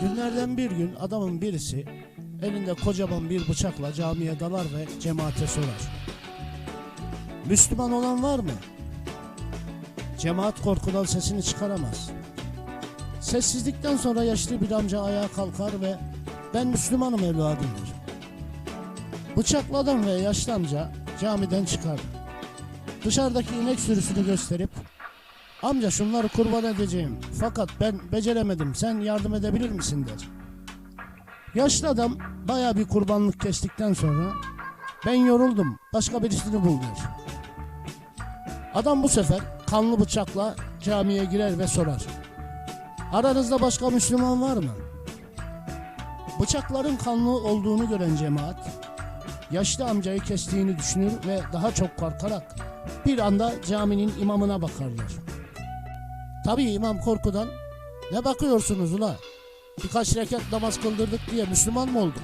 Günlerden bir gün adamın birisi elinde kocaman bir bıçakla camiye dalar ve cemaate sorar. Müslüman olan var mı? Cemaat korkudan sesini çıkaramaz. Sessizlikten sonra yaşlı bir amca ayağa kalkar ve ben Müslümanım evladım der. Bıçaklı adam ve yaşlı amca camiden çıkar. Dışarıdaki inek sürüsünü gösterip amca şunları kurban edeceğim fakat ben beceremedim sen yardım edebilir misin der. Yaşlı adam baya bir kurbanlık kestikten sonra ben yoruldum başka birisini bul der. Adam bu sefer kanlı bıçakla camiye girer ve sorar. Aranızda başka Müslüman var mı? Bıçakların kanlı olduğunu gören cemaat yaşlı amcayı kestiğini düşünür ve daha çok korkarak bir anda caminin imamına bakarlar. Tabii imam korkudan ne bakıyorsunuz ula? Birkaç rekat namaz kıldırdık diye Müslüman mı olduk?